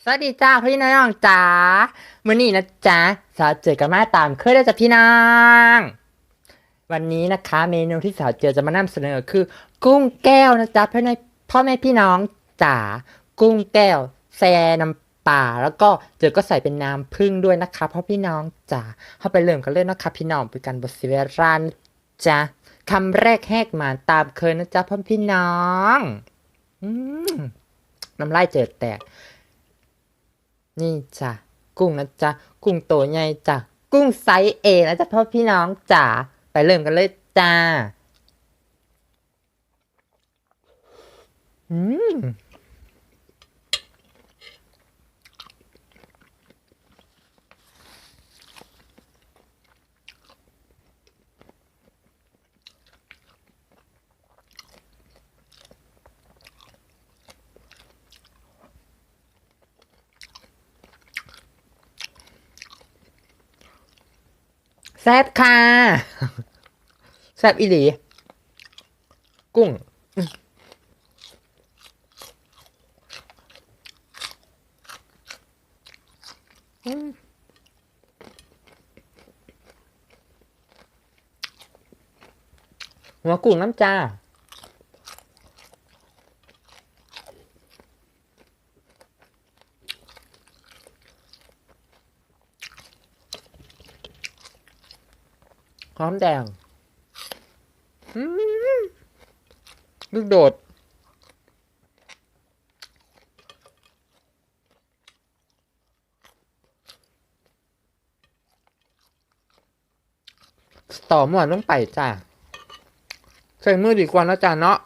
สวัสดีจ้าพี่น้องจ๋ามื้อนี้นะจ๊ะสาวเจอกันมาตามเคยได้จากพี่น้อง วันนี้นะคะเมนูที่สาวเจอจะมานำเสนอคือ กุ้งแก้วนะจ๊ะพ่อแม่พ่อแม่พี่น้องจ๋ากุ้งแก้วแซน้ำป่าแล้วก็เจอก็ใส่เป็นน้ำผึ้งด้วยนะคะพ่อพี่น้องจ๋าเข้าไปเริ่มกันเลยนะคะพี่น้องเป็นการบทสิเวรานจ๊ะคำแรกแหกมาตามเคยนะจ๊ะพ่อพี่น้อง อืมน้ำลายเจิดแตก นี่จ้ะกุ้งนะจ๊ะกุ้งโตใหญ่จ้ะกุ้งไซส์เอนะจ๊ะพ่อพี่น้องจ๋าไปเริ่มกันเลยจ้า อืม แซ่บค่ะแซ่บอีหลี กุ้ง อืมหัวกุ้งน้ำจ้า หอมแดงอืมลูกโดด ต่อหมวนลงไปจ้าใส่มือดีกว่านะจ้าเนาะ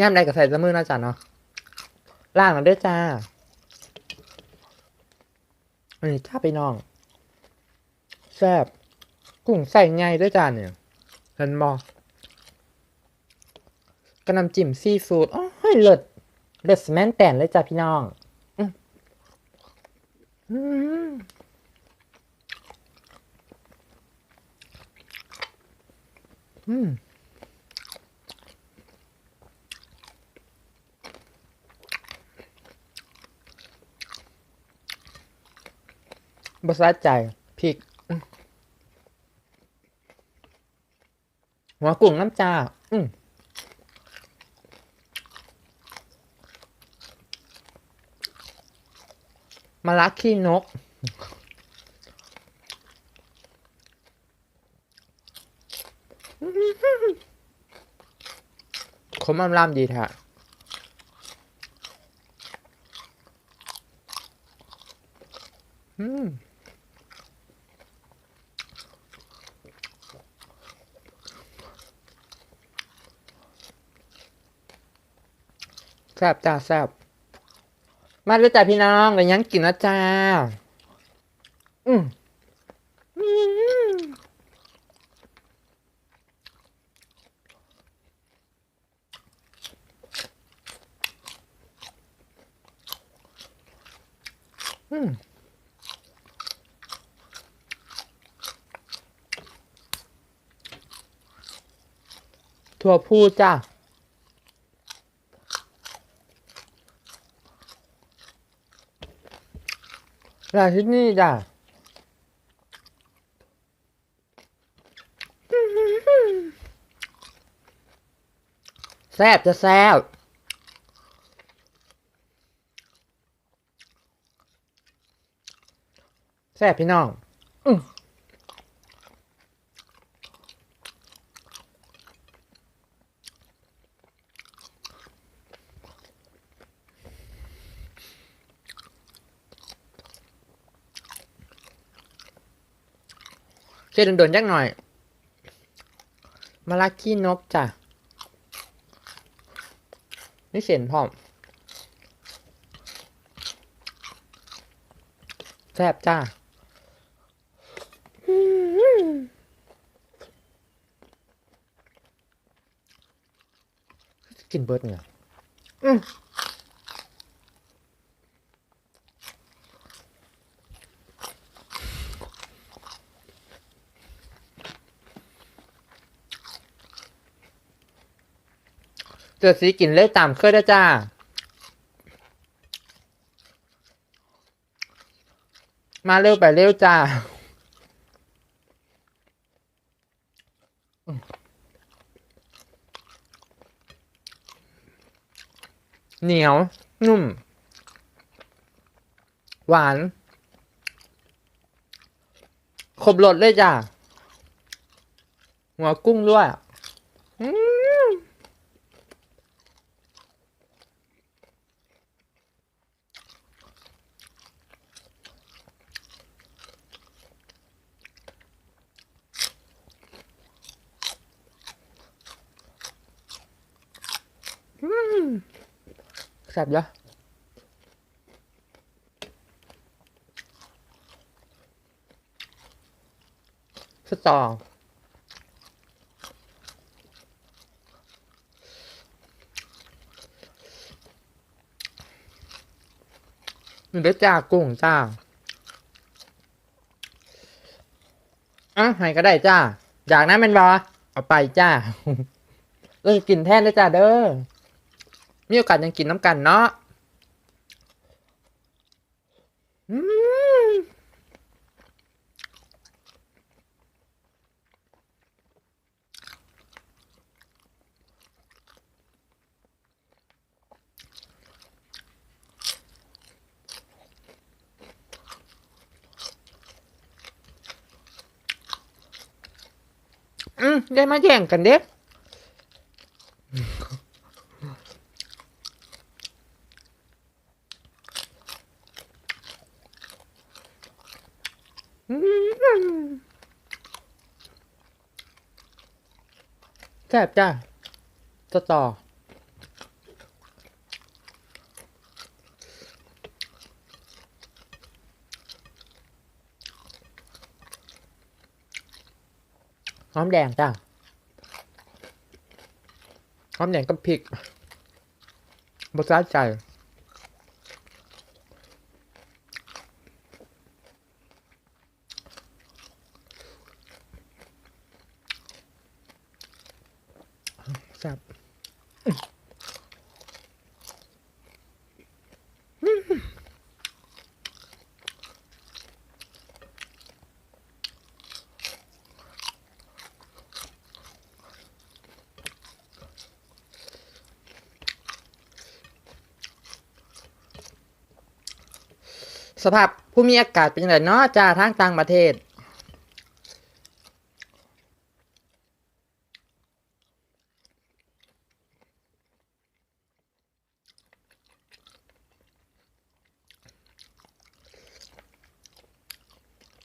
ย่ามใดกับใส่แต่มือนะจ้าเนาะล่างกันด้วยจ้า อันนี้จ้าไปน้องแซ่บกุ้งใส่ไงด้วยจานเนี่ยเห็นบอกกระนำจิ้มซีฟู้ดโอ้ยเลิศเลิศแมนแตนเลยจ้าพี่น้องอืมอืม อืมบสะใจพริกอืมหัวกุ้งน้ำจ้าอืมมะระขี้นก ขมอำลำดีแท้อืม แซ่บจ้าแซ่บมาด้วยจ้าพี่น้องเลยยังกินนะจ้า อืมอืมอืมถั่วพูจ้า ลาที่นี่จ้ะแซ่บจะแซ่บแซ่บพี่น้อง อืม เช่โดนๆยักหน่อยมาลักขี้นกจ้ะนี่เสียนพร้อมแซ่บจ้ากินเบิร์ดเนี่ยอืม ตัวสีกินเลยตามเคยได้จ้า มาเร็วไปเร็วจ้าเหนียว นุ่ม หวาน ครบรสเลยจ้ะ หัวกุ้งด้วยอืมอืม แซ่บเยอะสตอมันได้จ้ากุ้งจ้าอะให้ก็ได้จ้า อยากนั้นเป็นบอเอาไปจ้า เออกินแทนได้จ้าเด้อ มีโอกาสยังกินน้ำกันเนาะอืมอืมได้มาแย่งกันเด็ก แซ่บจ้าสตอหอมแดงจ้าหอมแดงกับพริกบดร้าใจ แซ่บ สภาพผู้มีอากาศเป็นยังไงเนาะจ้าทางต่างประเทศ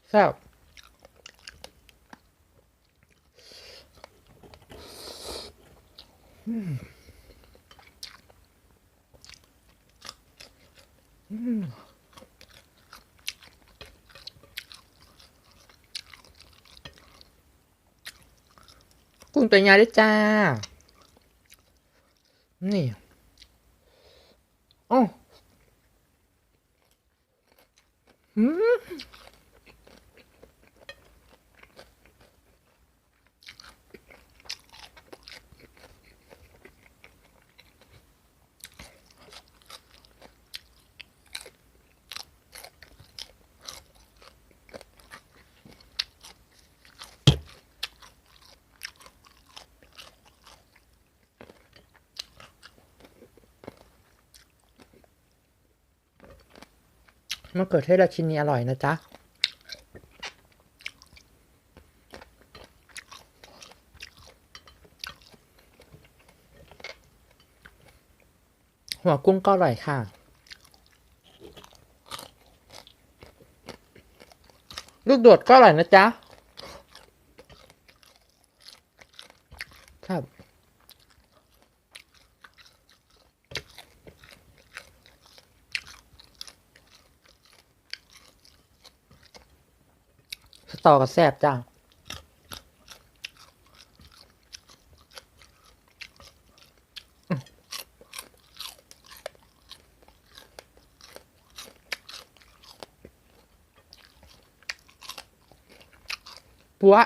แซ่บอืมอืม กุ้งตัวใหญ่ด้วยจ้า นี่โอ้อืม มะเขือเทศราชินีอร่อยนะจ๊ะ หัวกุ้งก็อร่อยค่ะ ลูกโดดก็อร่อยนะจ๊ะ ครับ ต่อกัแซบจ้าปัว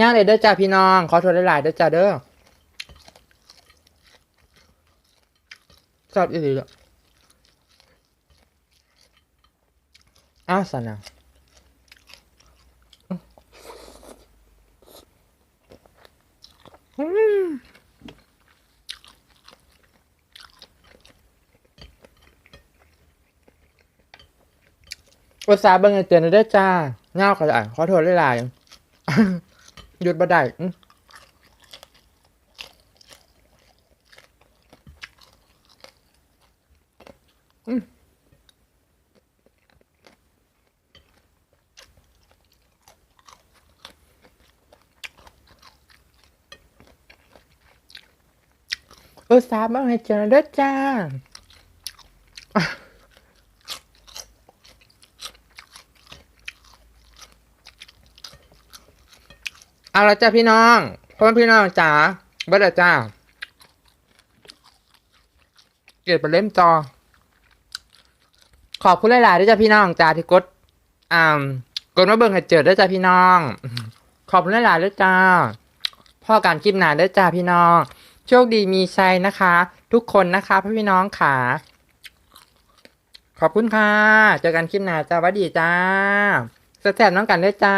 ย่างเลยเด้อจ้าพี่น้อง ขอโทษหลายๆเด้อจ้าเด้อ ชอบอีหลีเลยอาสนะอืมอุตส่าห์เบิ่งให้เตือนเด้จ้าเงาก็ได้ขอโทษหลายหยุดบ่ได้ อื้ออสาห์เบิ่งให้เตือนเด้อจ้าเอาละจ้าพี่น้องพ่อพี่น้องจ๋าเบิดละจ้า เกิดเป็นเล่มจอ ขอบคุณหลายๆด้วยจ้าพี่น้องจ้าที่กดอ่ากดมาเบิ่งให้เจอด้วยจ้าพี่น้อง ขอบคุณหลายๆด้วยจ้าพ่อการคลิปหนาด้วยจ้าพี่น้อง โชคดีมีชัยนะคะ ทุกคนนะคะพ่อพี่น้องขาขอบคุณค่ะ เจอกันคลิปหน้าจ้าวัดดีจ้าแซ่บๆน้องกันด้วยจ้า